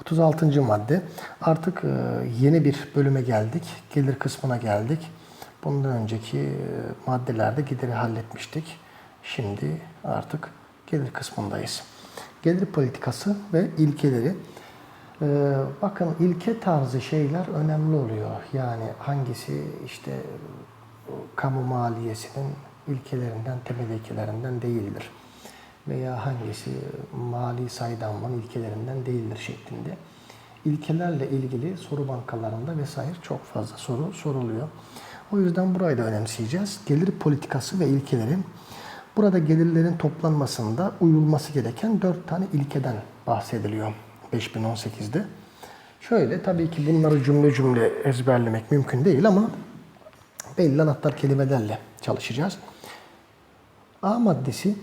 36. madde. Artık e, yeni bir bölüme geldik. Gelir kısmına geldik. Bundan önceki e, maddelerde gideri halletmiştik. Şimdi artık gelir kısmındayız. Gelir politikası ve ilkeleri. Ee, bakın ilke tarzı şeyler önemli oluyor. Yani hangisi işte kamu maliyesinin ilkelerinden, temel ilkelerinden değildir. Veya hangisi mali saydamlığın ilkelerinden değildir şeklinde. İlkelerle ilgili soru bankalarında vesaire çok fazla soru soruluyor. O yüzden burayı da önemseyeceğiz. Gelir politikası ve ilkelerin Burada gelirlerin toplanmasında uyulması gereken dört tane ilkeden bahsediliyor 5018'de. Şöyle tabii ki bunları cümle cümle ezberlemek mümkün değil ama belli anahtar kelimelerle çalışacağız. A maddesi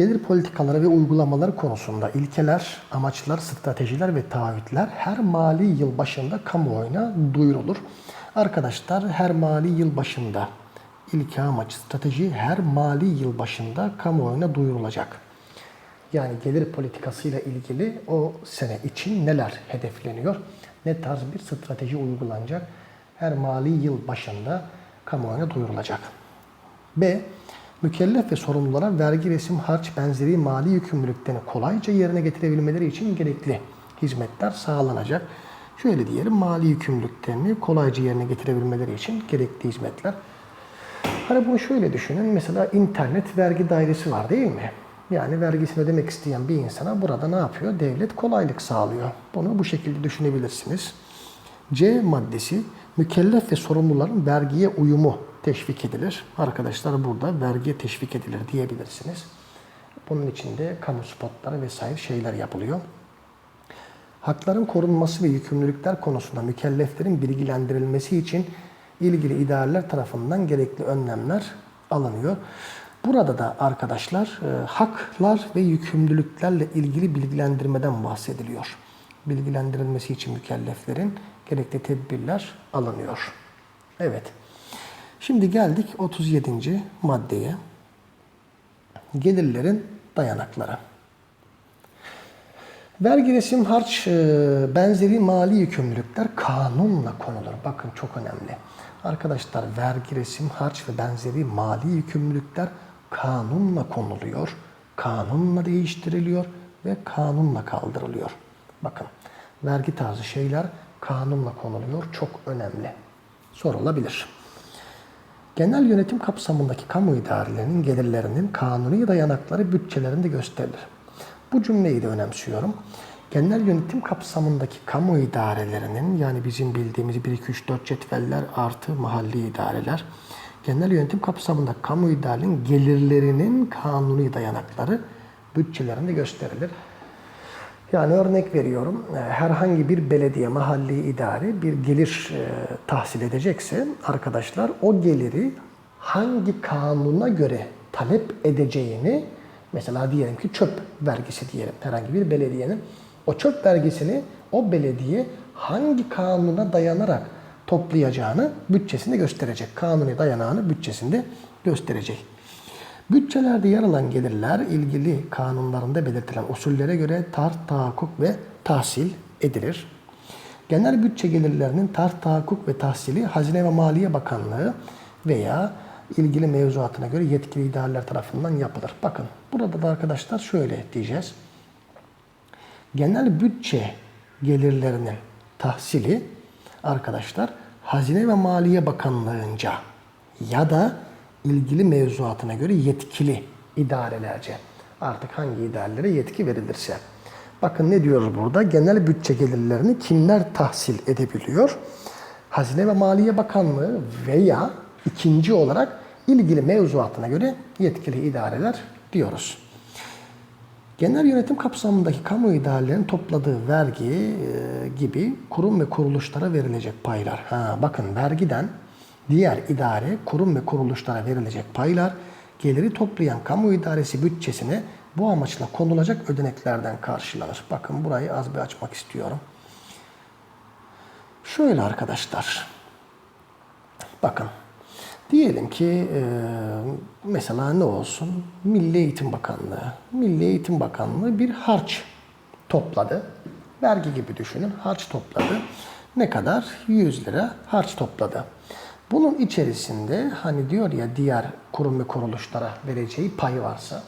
gelir politikaları ve uygulamaları konusunda ilkeler, amaçlar, stratejiler ve taahhütler her mali yıl başında kamuoyuna duyurulur. Arkadaşlar her mali yıl başında ilke amaç strateji her mali yıl başında kamuoyuna duyurulacak. Yani gelir politikasıyla ilgili o sene için neler hedefleniyor? Ne tarz bir strateji uygulanacak? Her mali yıl başında kamuoyuna duyurulacak. B. Mükellef ve sorumlulara vergi, resim, harç benzeri mali yükümlülüklerini kolayca yerine getirebilmeleri için gerekli hizmetler sağlanacak. Şöyle diyelim, mali yükümlülüklerini kolayca yerine getirebilmeleri için gerekli hizmetler. Hani bunu şöyle düşünün, mesela internet vergi dairesi var değil mi? Yani vergisini ödemek isteyen bir insana burada ne yapıyor? Devlet kolaylık sağlıyor. Bunu bu şekilde düşünebilirsiniz. C maddesi mükellef ve sorumluların vergiye uyumu teşvik edilir. Arkadaşlar burada vergiye teşvik edilir diyebilirsiniz. Bunun için de kamu spotları vesaire şeyler yapılıyor. Hakların korunması ve yükümlülükler konusunda mükelleflerin bilgilendirilmesi için ilgili idareler tarafından gerekli önlemler alınıyor. Burada da arkadaşlar e, haklar ve yükümlülüklerle ilgili bilgilendirmeden bahsediliyor. Bilgilendirilmesi için mükelleflerin gerekli tedbirler alınıyor. Evet. Şimdi geldik 37. maddeye. Gelirlerin dayanakları. Vergi, resim, harç e, benzeri mali yükümlülükler kanunla konulur. Bakın çok önemli. Arkadaşlar vergi, resim, harç ve benzeri mali yükümlülükler kanunla konuluyor, kanunla değiştiriliyor ve kanunla kaldırılıyor. Bakın vergi tarzı şeyler kanunla konuluyor. Çok önemli. Sorulabilir. Genel yönetim kapsamındaki kamu idarelerinin gelirlerinin kanuni dayanakları bütçelerinde gösterilir. Bu cümleyi de önemsiyorum. Genel yönetim kapsamındaki kamu idarelerinin yani bizim bildiğimiz 1, 2, 3, 4 cetveller artı mahalli idareler genel yönetim kapsamında kamu idarelerinin gelirlerinin kanuni dayanakları bütçelerinde gösterilir. Yani örnek veriyorum e, herhangi bir belediye mahalli idare bir gelir e, tahsil edecekse arkadaşlar o geliri hangi kanuna göre talep edeceğini mesela diyelim ki çöp vergisi diyelim herhangi bir belediyenin o çöp vergisini o belediye hangi kanuna dayanarak toplayacağını bütçesinde gösterecek. Kanuni dayanağını bütçesinde gösterecek. Bütçelerde yer alan gelirler ilgili kanunlarında belirtilen usullere göre tart, tahakkuk ve tahsil edilir. Genel bütçe gelirlerinin tart, tahakkuk ve tahsili Hazine ve Maliye Bakanlığı veya ilgili mevzuatına göre yetkili idareler tarafından yapılır. Bakın burada da arkadaşlar şöyle diyeceğiz genel bütçe gelirlerinin tahsili arkadaşlar Hazine ve Maliye Bakanlığı'nca ya da ilgili mevzuatına göre yetkili idarelerce artık hangi idarelere yetki verilirse. Bakın ne diyoruz burada? Genel bütçe gelirlerini kimler tahsil edebiliyor? Hazine ve Maliye Bakanlığı veya ikinci olarak ilgili mevzuatına göre yetkili idareler diyoruz. Genel yönetim kapsamındaki kamu idarelerinin topladığı vergi e, gibi kurum ve kuruluşlara verilecek paylar. Ha, bakın vergiden diğer idare, kurum ve kuruluşlara verilecek paylar geliri toplayan kamu idaresi bütçesine bu amaçla konulacak ödeneklerden karşılanır. Bakın burayı az bir açmak istiyorum. Şöyle arkadaşlar. Bakın Diyelim ki e, mesela ne olsun? Milli Eğitim Bakanlığı. Milli Eğitim Bakanlığı bir harç topladı. Vergi gibi düşünün. Harç topladı. Ne kadar? 100 lira harç topladı. Bunun içerisinde hani diyor ya diğer kurum ve kuruluşlara vereceği pay varsa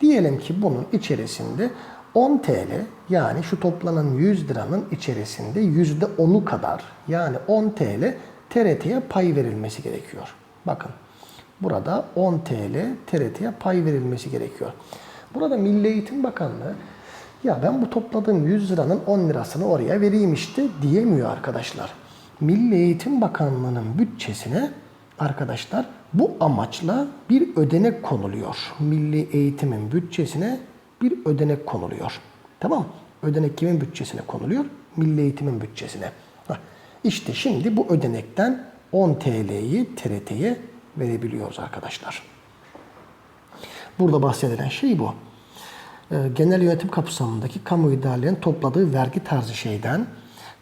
diyelim ki bunun içerisinde 10 TL yani şu toplanan 100 liranın içerisinde %10'u kadar yani 10 TL TRT'ye pay verilmesi gerekiyor. Bakın burada 10 TL TRT'ye pay verilmesi gerekiyor. Burada Milli Eğitim Bakanlığı ya ben bu topladığım 100 liranın 10 lirasını oraya vereyim işte diyemiyor arkadaşlar. Milli Eğitim Bakanlığı'nın bütçesine arkadaşlar bu amaçla bir ödenek konuluyor. Milli Eğitim'in bütçesine bir ödenek konuluyor. Tamam Ödenek kimin bütçesine konuluyor? Milli Eğitim'in bütçesine. İşte şimdi bu ödenekten 10 TL'yi TRT'ye verebiliyoruz arkadaşlar. Burada bahsedilen şey bu. Ee, Genel yönetim kapsamındaki kamu idarelerinin topladığı vergi tarzı şeyden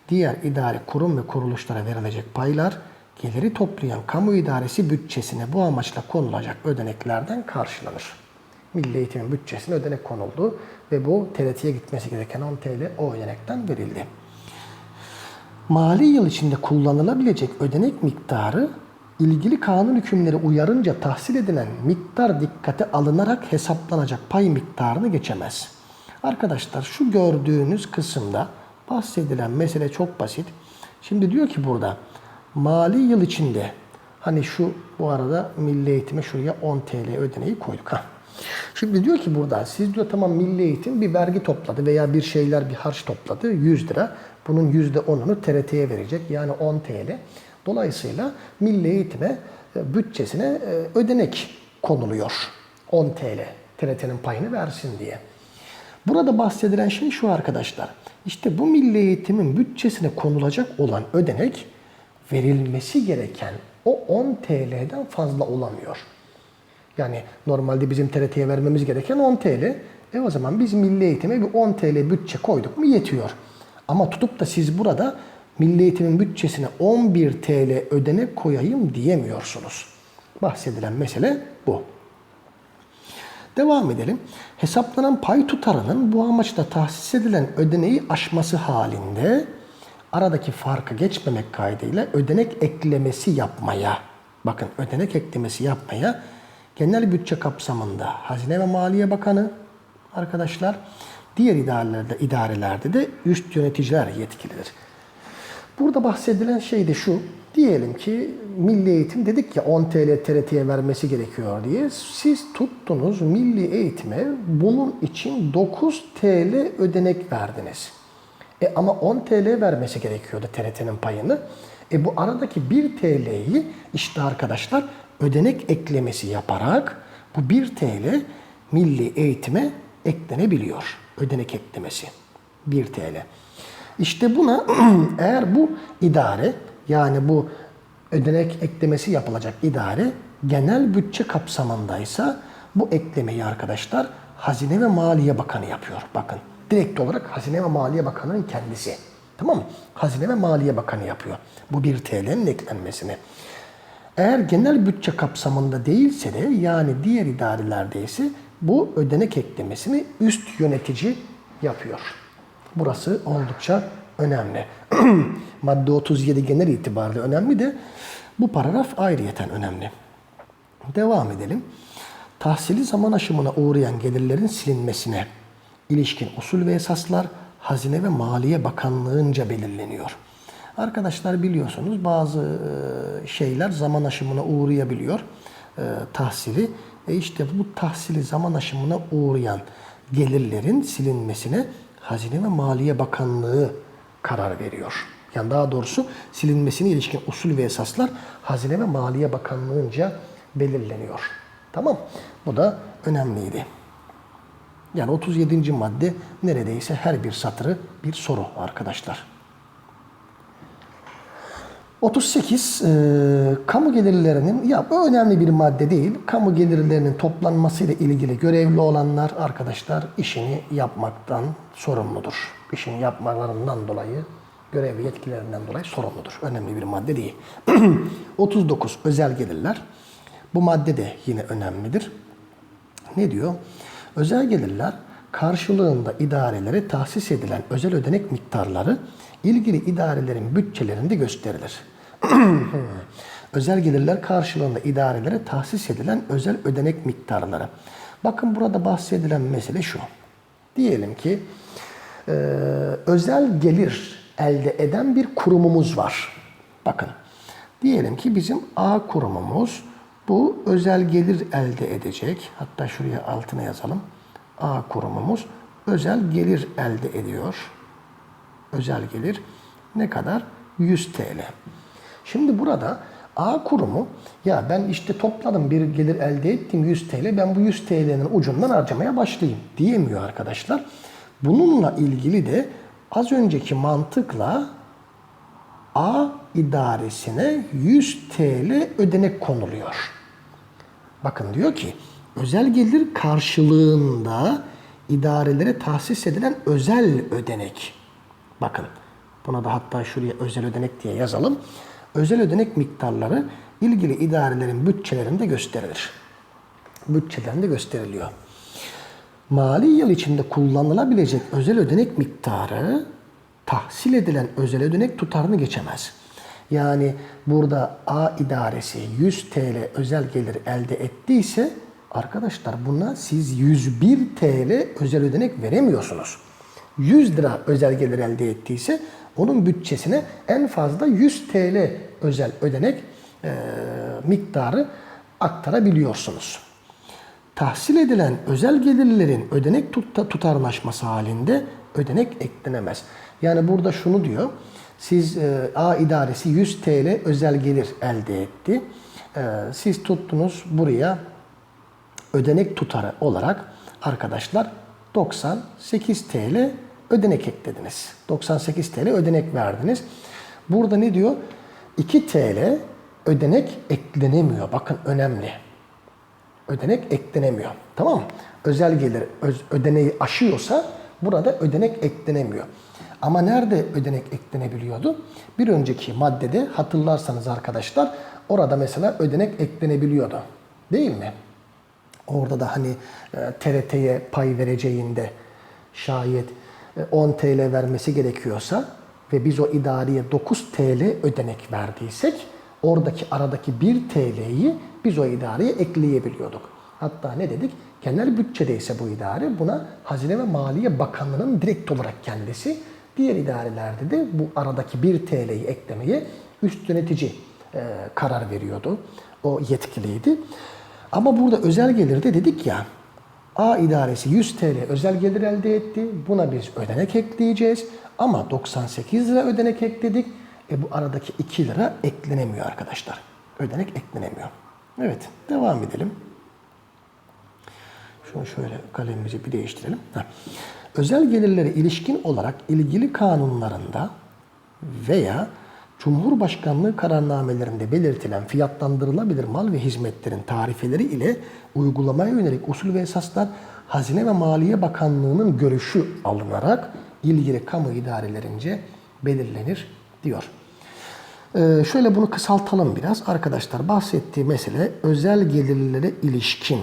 diğer idari kurum ve kuruluşlara verilecek paylar geliri toplayan kamu idaresi bütçesine bu amaçla konulacak ödeneklerden karşılanır. Milli Eğitim'in bütçesine ödenek konuldu ve bu TRT'ye gitmesi gereken 10 TL o ödenekten verildi. Mali yıl içinde kullanılabilecek ödenek miktarı ilgili kanun hükümleri uyarınca tahsil edilen miktar dikkate alınarak hesaplanacak pay miktarını geçemez. Arkadaşlar şu gördüğünüz kısımda bahsedilen mesele çok basit. Şimdi diyor ki burada mali yıl içinde hani şu bu arada milli eğitime şuraya 10 TL ödeneği koyduk. ha. Şimdi diyor ki burada siz diyor tamam milli eğitim bir vergi topladı veya bir şeyler bir harç topladı 100 lira. Bunun %10'unu TRT'ye verecek yani 10 TL. Dolayısıyla milli eğitime e, bütçesine e, ödenek konuluyor. 10 TL TRT'nin payını versin diye. Burada bahsedilen şey şu arkadaşlar. İşte bu milli eğitimin bütçesine konulacak olan ödenek verilmesi gereken o 10 TL'den fazla olamıyor. Yani normalde bizim TRT'ye vermemiz gereken 10 TL. E o zaman biz milli eğitime bir 10 TL bütçe koyduk mu yetiyor. Ama tutup da siz burada milli eğitimin bütçesine 11 TL ödenek koyayım diyemiyorsunuz. Bahsedilen mesele bu. Devam edelim. Hesaplanan pay tutarının bu amaçla tahsis edilen ödeneği aşması halinde aradaki farkı geçmemek kaydıyla ödenek eklemesi yapmaya, bakın ödenek eklemesi yapmaya genel bütçe kapsamında Hazine ve Maliye Bakanı arkadaşlar, diğer idarelerde, idarelerde de üst yöneticiler yetkilidir. Burada bahsedilen şey de şu. Diyelim ki milli eğitim dedik ya 10 TL TRT'ye vermesi gerekiyor diye. Siz tuttunuz milli eğitime bunun için 9 TL ödenek verdiniz. E ama 10 TL vermesi gerekiyordu TRT'nin payını. E bu aradaki 1 TL'yi işte arkadaşlar ödenek eklemesi yaparak bu 1 TL milli eğitime eklenebiliyor. Ödenek eklemesi 1 TL. İşte buna eğer bu idare yani bu ödenek eklemesi yapılacak idare genel bütçe kapsamındaysa bu eklemeyi arkadaşlar Hazine ve Maliye Bakanı yapıyor. Bakın direkt olarak Hazine ve Maliye Bakanı'nın kendisi. Tamam mı? Hazine ve Maliye Bakanı yapıyor. Bu 1 TL'nin eklenmesini. Eğer genel bütçe kapsamında değilse de yani diğer idarelerde ise bu ödenek eklemesini üst yönetici yapıyor. Burası oldukça önemli. Madde 37 genel itibariyle önemli de bu paragraf ayrıyeten önemli. Devam edelim. Tahsili zaman aşımına uğrayan gelirlerin silinmesine ilişkin usul ve esaslar Hazine ve Maliye Bakanlığı'nca belirleniyor. Arkadaşlar biliyorsunuz bazı e, şeyler zaman aşımına uğrayabiliyor e, tahsili. E işte bu tahsili zaman aşımına uğrayan gelirlerin silinmesine Hazine ve Maliye Bakanlığı karar veriyor. Yani daha doğrusu silinmesine ilişkin usul ve esaslar Hazine ve Maliye Bakanlığı'nca belirleniyor. Tamam. Bu da önemliydi. Yani 37. madde neredeyse her bir satırı bir soru arkadaşlar. 38 e, kamu gelirlerinin ya bu önemli bir madde değil. Kamu gelirlerinin toplanmasıyla ilgili görevli olanlar arkadaşlar işini yapmaktan sorumludur. İşini yapmalarından dolayı görev ve yetkilerinden dolayı sorumludur. Önemli bir madde değil. 39 özel gelirler. Bu madde de yine önemlidir. Ne diyor? Özel gelirler karşılığında idarelere tahsis edilen özel ödenek miktarları ilgili idarelerin bütçelerinde gösterilir. özel gelirler karşılığında idarelere tahsis edilen özel ödenek miktarları. Bakın burada bahsedilen mesele şu. Diyelim ki e, özel gelir elde eden bir kurumumuz var. Bakın. Diyelim ki bizim A kurumumuz bu özel gelir elde edecek. Hatta şuraya altına yazalım. A kurumumuz özel gelir elde ediyor. Özel gelir ne kadar? 100 TL. Şimdi burada A kurumu ya ben işte topladım bir gelir elde ettim 100 TL ben bu 100 TL'nin ucundan harcamaya başlayayım diyemiyor arkadaşlar. Bununla ilgili de az önceki mantıkla A idaresine 100 TL ödenek konuluyor. Bakın diyor ki özel gelir karşılığında idarelere tahsis edilen özel ödenek. Bakın buna da hatta şuraya özel ödenek diye yazalım. Özel ödenek miktarları ilgili idarelerin bütçelerinde gösterilir. Bütçelerinde gösteriliyor. Mali yıl içinde kullanılabilecek özel ödenek miktarı tahsil edilen özel ödenek tutarını geçemez. Yani burada A idaresi 100 TL özel gelir elde ettiyse arkadaşlar buna siz 101 TL özel ödenek veremiyorsunuz. 100 lira özel gelir elde ettiyse onun bütçesine en fazla 100 TL özel ödenek e, miktarı aktarabiliyorsunuz. Tahsil edilen özel gelirlerin ödenek tut tutarlaşması halinde ödenek eklenemez. Yani burada şunu diyor. Siz e, A idaresi 100 TL özel gelir elde etti. E, siz tuttunuz buraya ödenek tutarı olarak arkadaşlar 98 TL ödenek eklediniz. 98 TL ödenek verdiniz. Burada ne diyor? 2 TL ödenek eklenemiyor. Bakın önemli. Ödenek eklenemiyor. Tamam mı? Özel gelir öz, ödeneği aşıyorsa burada ödenek eklenemiyor. Ama nerede ödenek eklenebiliyordu? Bir önceki maddede hatırlarsanız arkadaşlar orada mesela ödenek eklenebiliyordu. Değil mi? Orada da hani e, TRT'ye pay vereceğinde şayet e, 10 TL vermesi gerekiyorsa ve biz o idareye 9 TL ödenek verdiysek oradaki aradaki 1 TL'yi biz o idareye ekleyebiliyorduk. Hatta ne dedik? Genel bütçedeyse bu idare buna Hazine ve Maliye Bakanlığı'nın direkt olarak kendisi, diğer idarelerde de bu aradaki 1 TL'yi eklemeye üst yönetici e, karar veriyordu. O yetkiliydi. Ama burada özel gelirde dedik ya A idaresi 100 TL özel gelir elde etti. Buna biz ödenek ekleyeceğiz. Ama 98 lira ödenek ekledik. E bu aradaki 2 lira eklenemiyor arkadaşlar. Ödenek eklenemiyor. Evet devam edelim. Şunu şöyle kalemimizi bir değiştirelim. Heh. Özel gelirlere ilişkin olarak ilgili kanunlarında veya Cumhurbaşkanlığı kararnamelerinde belirtilen fiyatlandırılabilir mal ve hizmetlerin tarifeleri ile uygulamaya yönelik usul ve esaslar Hazine ve Maliye Bakanlığı'nın görüşü alınarak ilgili kamu idarelerince belirlenir diyor. Ee, şöyle bunu kısaltalım biraz. Arkadaşlar bahsettiği mesele özel gelirlere ilişkin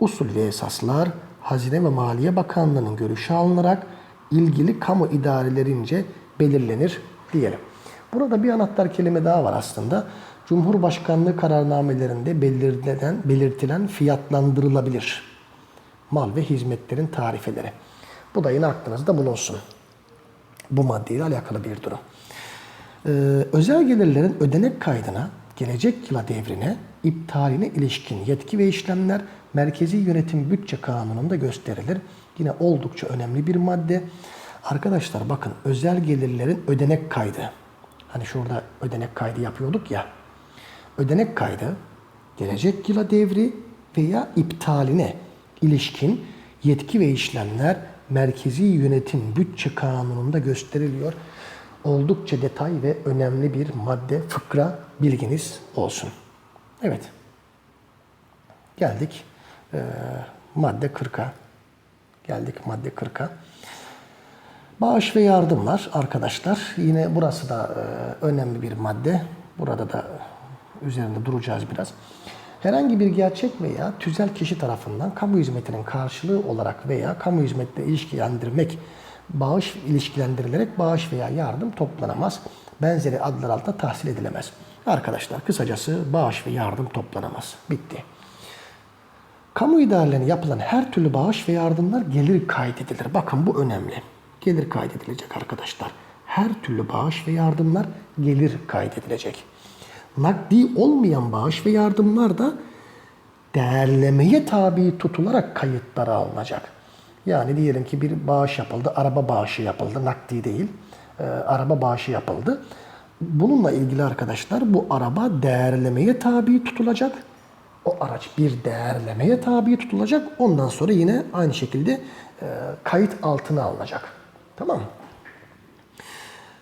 usul ve esaslar Hazine ve Maliye Bakanlığı'nın görüşü alınarak ilgili kamu idarelerince belirlenir diyelim. Burada bir anahtar kelime daha var aslında. Cumhurbaşkanlığı kararnamelerinde belirtilen, belirtilen fiyatlandırılabilir mal ve hizmetlerin tarifeleri. Bu da yine aklınızda bulunsun. Bu maddeyle alakalı bir durum. Ee, özel gelirlerin ödenek kaydına, gelecek yıla devrine, iptaline ilişkin yetki ve işlemler Merkezi Yönetim Bütçe Kanunu'nda gösterilir. Yine oldukça önemli bir madde. Arkadaşlar bakın özel gelirlerin ödenek kaydı. Hani şurada ödenek kaydı yapıyorduk ya. Ödenek kaydı gelecek yıla devri veya iptaline ilişkin yetki ve işlemler Merkezi Yönetim Bütçe Kanunu'nda gösteriliyor. Oldukça detay ve önemli bir madde, fıkra bilginiz olsun. Evet. Geldik e, madde 40'a. Geldik madde 40'a. Bağış ve yardımlar arkadaşlar. Yine burası da e, önemli bir madde. Burada da üzerinde duracağız biraz. Herhangi bir gerçek veya tüzel kişi tarafından kamu hizmetinin karşılığı olarak veya kamu hizmetle ilişkilendirmek, bağış ilişkilendirilerek bağış veya yardım toplanamaz. Benzeri adlar altında tahsil edilemez. Arkadaşlar kısacası bağış ve yardım toplanamaz. Bitti. Kamu idarelerine yapılan her türlü bağış ve yardımlar gelir kaydedilir. Bakın bu önemli. Gelir kaydedilecek arkadaşlar. Her türlü bağış ve yardımlar gelir kaydedilecek. Nakdi olmayan bağış ve yardımlar da değerlemeye tabi tutularak kayıtlara alınacak. Yani diyelim ki bir bağış yapıldı, araba bağışı yapıldı, nakdi değil, e, araba bağışı yapıldı. Bununla ilgili arkadaşlar bu araba değerlemeye tabi tutulacak. O araç bir değerlemeye tabi tutulacak. Ondan sonra yine aynı şekilde e, kayıt altına alınacak. Tamam?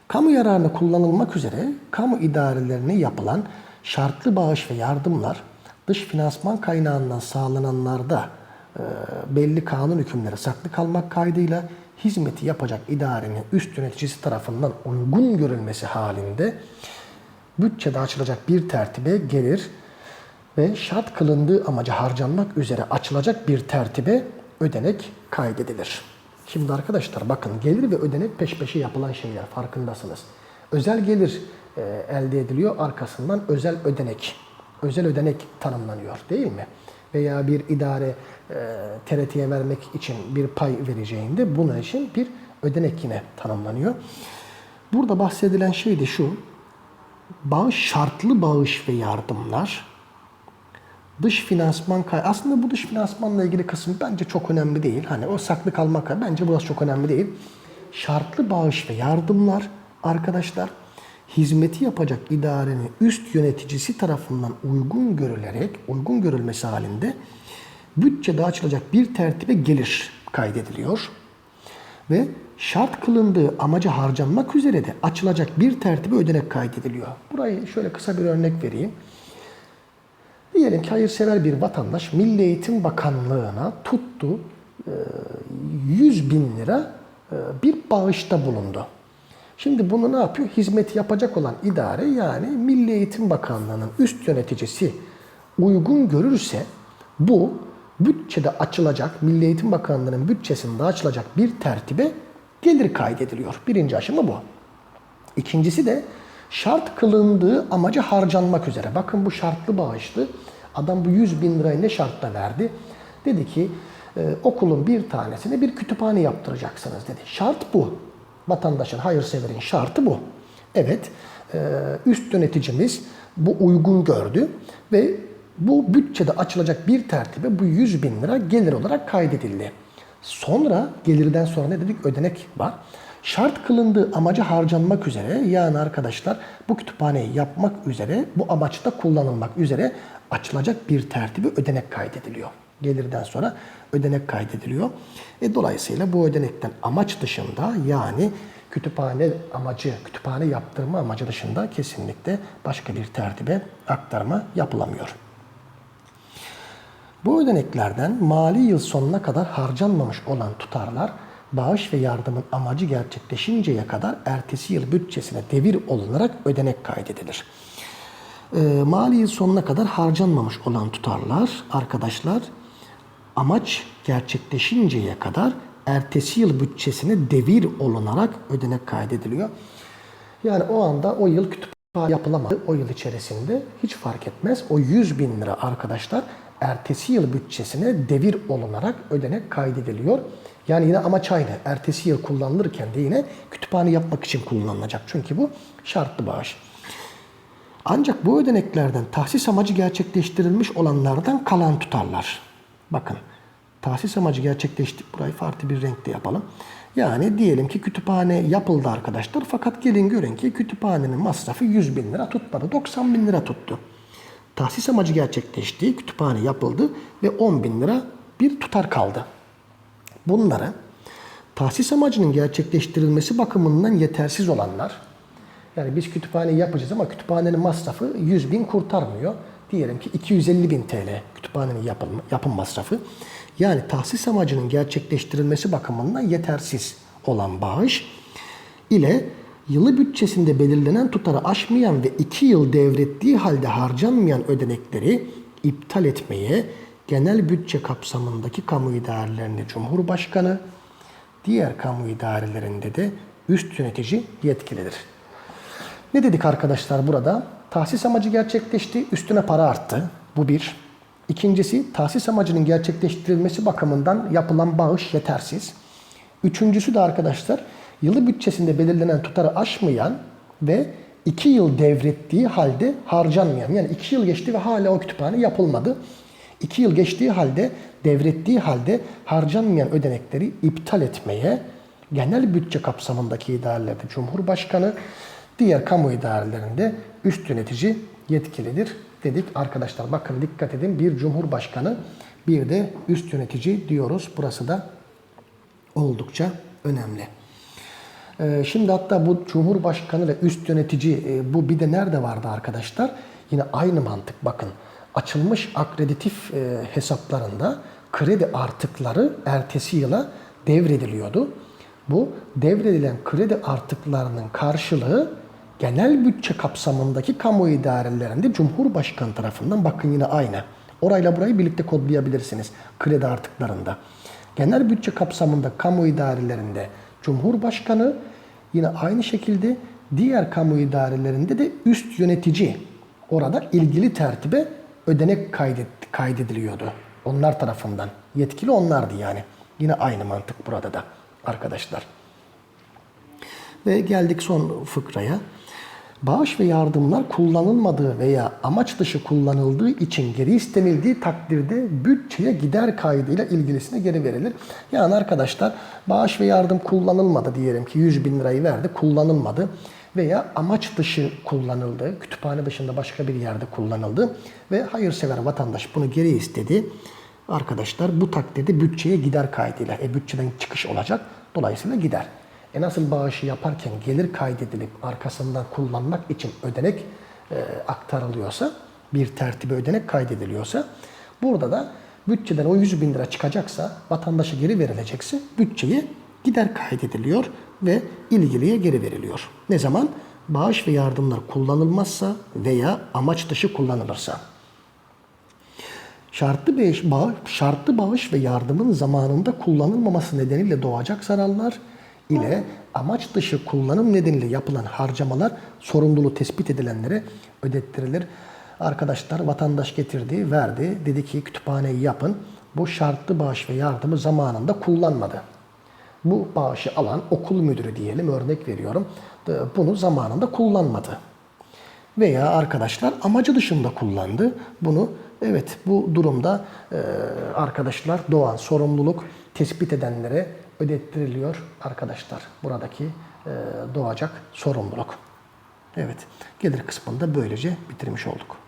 Kamu yararına kullanılmak üzere kamu idarelerine yapılan şartlı bağış ve yardımlar dış finansman kaynağından sağlananlarda belli kanun hükümleri saklı kalmak kaydıyla hizmeti yapacak idarenin üst yöneticisi tarafından uygun görülmesi halinde bütçede açılacak bir tertibe gelir ve şart kılındığı amaca harcanmak üzere açılacak bir tertibe ödenek kaydedilir. Şimdi arkadaşlar bakın gelir ve ödenek peş peşe yapılan şeyler farkındasınız. Özel gelir e, elde ediliyor arkasından özel ödenek. Özel ödenek tanımlanıyor değil mi? Veya bir idare e, TRT'ye vermek için bir pay vereceğinde bunun için bir ödenek yine tanımlanıyor. Burada bahsedilen şey de şu. Bağış şartlı bağış ve yardımlar dış finansman kay aslında bu dış finansmanla ilgili kısım bence çok önemli değil. Hani o saklı kalmak bence burası çok önemli değil. Şartlı bağış ve yardımlar arkadaşlar hizmeti yapacak idarenin üst yöneticisi tarafından uygun görülerek uygun görülmesi halinde bütçede açılacak bir tertibe gelir kaydediliyor ve şart kılındığı amaca harcanmak üzere de açılacak bir tertibe ödenek kaydediliyor. Burayı şöyle kısa bir örnek vereyim. Diyelim ki hayırsever bir vatandaş Milli Eğitim Bakanlığı'na tuttu e, 100 bin lira e, bir bağışta bulundu. Şimdi bunu ne yapıyor? Hizmet yapacak olan idare yani Milli Eğitim Bakanlığı'nın üst yöneticisi uygun görürse bu bütçede açılacak, Milli Eğitim Bakanlığı'nın bütçesinde açılacak bir tertibe gelir kaydediliyor. Birinci aşama bu. İkincisi de şart kılındığı amaca harcanmak üzere. Bakın bu şartlı bağıştı. Adam bu 100 bin lirayı ne şartla verdi? Dedi ki e, okulun bir tanesine bir kütüphane yaptıracaksınız dedi. Şart bu. Vatandaşın, hayırseverin şartı bu. Evet, e, üst yöneticimiz bu uygun gördü ve bu bütçede açılacak bir tertibe bu 100 bin lira gelir olarak kaydedildi. Sonra gelirden sonra ne dedik? Ödenek var. Şart kılındığı amaca harcanmak üzere yani arkadaşlar bu kütüphaneyi yapmak üzere bu amaçta kullanılmak üzere açılacak bir tertibi ödenek kaydediliyor. Gelirden sonra ödenek kaydediliyor. E, dolayısıyla bu ödenekten amaç dışında yani kütüphane amacı, kütüphane yaptırma amacı dışında kesinlikle başka bir tertibe aktarma yapılamıyor. Bu ödeneklerden mali yıl sonuna kadar harcanmamış olan tutarlar bağış ve yardımın amacı gerçekleşinceye kadar ertesi yıl bütçesine devir olunarak ödenek kaydedilir. E, mali yıl sonuna kadar harcanmamış olan tutarlar arkadaşlar amaç gerçekleşinceye kadar ertesi yıl bütçesine devir olunarak ödenek kaydediliyor. Yani o anda o yıl kütüphane yapılamadı. O yıl içerisinde hiç fark etmez. O 100 bin lira arkadaşlar ertesi yıl bütçesine devir olunarak ödenek kaydediliyor. Yani yine amaç aynı. Ertesi yıl kullanılırken de yine kütüphane yapmak için kullanılacak. Çünkü bu şartlı bağış. Ancak bu ödeneklerden tahsis amacı gerçekleştirilmiş olanlardan kalan tutarlar. Bakın tahsis amacı gerçekleşti. Burayı farklı bir renkte yapalım. Yani diyelim ki kütüphane yapıldı arkadaşlar. Fakat gelin görün ki kütüphanenin masrafı 100 bin lira tutmadı. 90 bin lira tuttu. Tahsis amacı gerçekleşti. Kütüphane yapıldı ve 10 bin lira bir tutar kaldı. Bunları tahsis amacının gerçekleştirilmesi bakımından yetersiz olanlar, yani biz kütüphane yapacağız ama kütüphanenin masrafı 100 bin kurtarmıyor. Diyelim ki 250 bin TL kütüphanenin yapım, yapım masrafı. Yani tahsis amacının gerçekleştirilmesi bakımından yetersiz olan bağış ile yılı bütçesinde belirlenen tutarı aşmayan ve 2 yıl devrettiği halde harcanmayan ödenekleri iptal etmeye genel bütçe kapsamındaki kamu idarelerinde Cumhurbaşkanı, diğer kamu idarelerinde de üst yönetici yetkilidir. Ne dedik arkadaşlar burada? Tahsis amacı gerçekleşti, üstüne para arttı. Bu bir. İkincisi, tahsis amacının gerçekleştirilmesi bakımından yapılan bağış yetersiz. Üçüncüsü de arkadaşlar, yılı bütçesinde belirlenen tutarı aşmayan ve iki yıl devrettiği halde harcanmayan. Yani iki yıl geçti ve hala o kütüphane yapılmadı. İki yıl geçtiği halde, devrettiği halde harcanmayan ödenekleri iptal etmeye genel bütçe kapsamındaki idarelerde Cumhurbaşkanı, diğer kamu idarelerinde üst yönetici yetkilidir dedik. Arkadaşlar bakın dikkat edin bir Cumhurbaşkanı bir de üst yönetici diyoruz. Burası da oldukça önemli. Ee, Şimdi hatta bu Cumhurbaşkanı ve üst yönetici e, bu bir de nerede vardı arkadaşlar? Yine aynı mantık bakın. Açılmış akreditif e, hesaplarında kredi artıkları ertesi yıla devrediliyordu. Bu devredilen kredi artıklarının karşılığı genel bütçe kapsamındaki kamu idarelerinde Cumhurbaşkanı tarafından bakın yine aynı. Orayla burayı birlikte kodlayabilirsiniz kredi artıklarında. Genel bütçe kapsamında kamu idarelerinde Cumhurbaşkanı yine aynı şekilde diğer kamu idarelerinde de üst yönetici orada ilgili tertibe ödenek kaydet, kaydediliyordu. Onlar tarafından. Yetkili onlardı yani. Yine aynı mantık burada da arkadaşlar. Ve geldik son fıkraya. Bağış ve yardımlar kullanılmadığı veya amaç dışı kullanıldığı için geri istenildiği takdirde bütçeye gider kaydıyla ilgilisine geri verilir. Yani arkadaşlar bağış ve yardım kullanılmadı diyelim ki 100 bin lirayı verdi kullanılmadı veya amaç dışı kullanıldı, kütüphane dışında başka bir yerde kullanıldı ve hayırsever vatandaş bunu geri istedi. Arkadaşlar bu takdirde bütçeye gider kaydıyla, e bütçeden çıkış olacak, dolayısıyla gider. E nasıl bağışı yaparken gelir kaydedilip arkasından kullanmak için ödenek e, aktarılıyorsa, bir tertibe ödenek kaydediliyorsa, burada da bütçeden o 100 bin lira çıkacaksa, vatandaşa geri verilecekse bütçeye gider kaydediliyor ve ilgiliye geri veriliyor. Ne zaman? Bağış ve yardımlar kullanılmazsa veya amaç dışı kullanılırsa. Şartlı bağış, şartlı bağış ve yardımın zamanında kullanılmaması nedeniyle doğacak zararlar ile amaç dışı kullanım nedeniyle yapılan harcamalar sorumluluğu tespit edilenlere ödettirilir. Arkadaşlar vatandaş getirdi, verdi. Dedi ki kütüphaneyi yapın. Bu şartlı bağış ve yardımı zamanında kullanmadı. Bu bağışı alan okul müdürü diyelim örnek veriyorum. Bunu zamanında kullanmadı. Veya arkadaşlar amacı dışında kullandı. Bunu evet bu durumda arkadaşlar doğan sorumluluk tespit edenlere ödettiriliyor arkadaşlar. Buradaki e, doğacak sorumluluk. Evet gelir kısmında böylece bitirmiş olduk.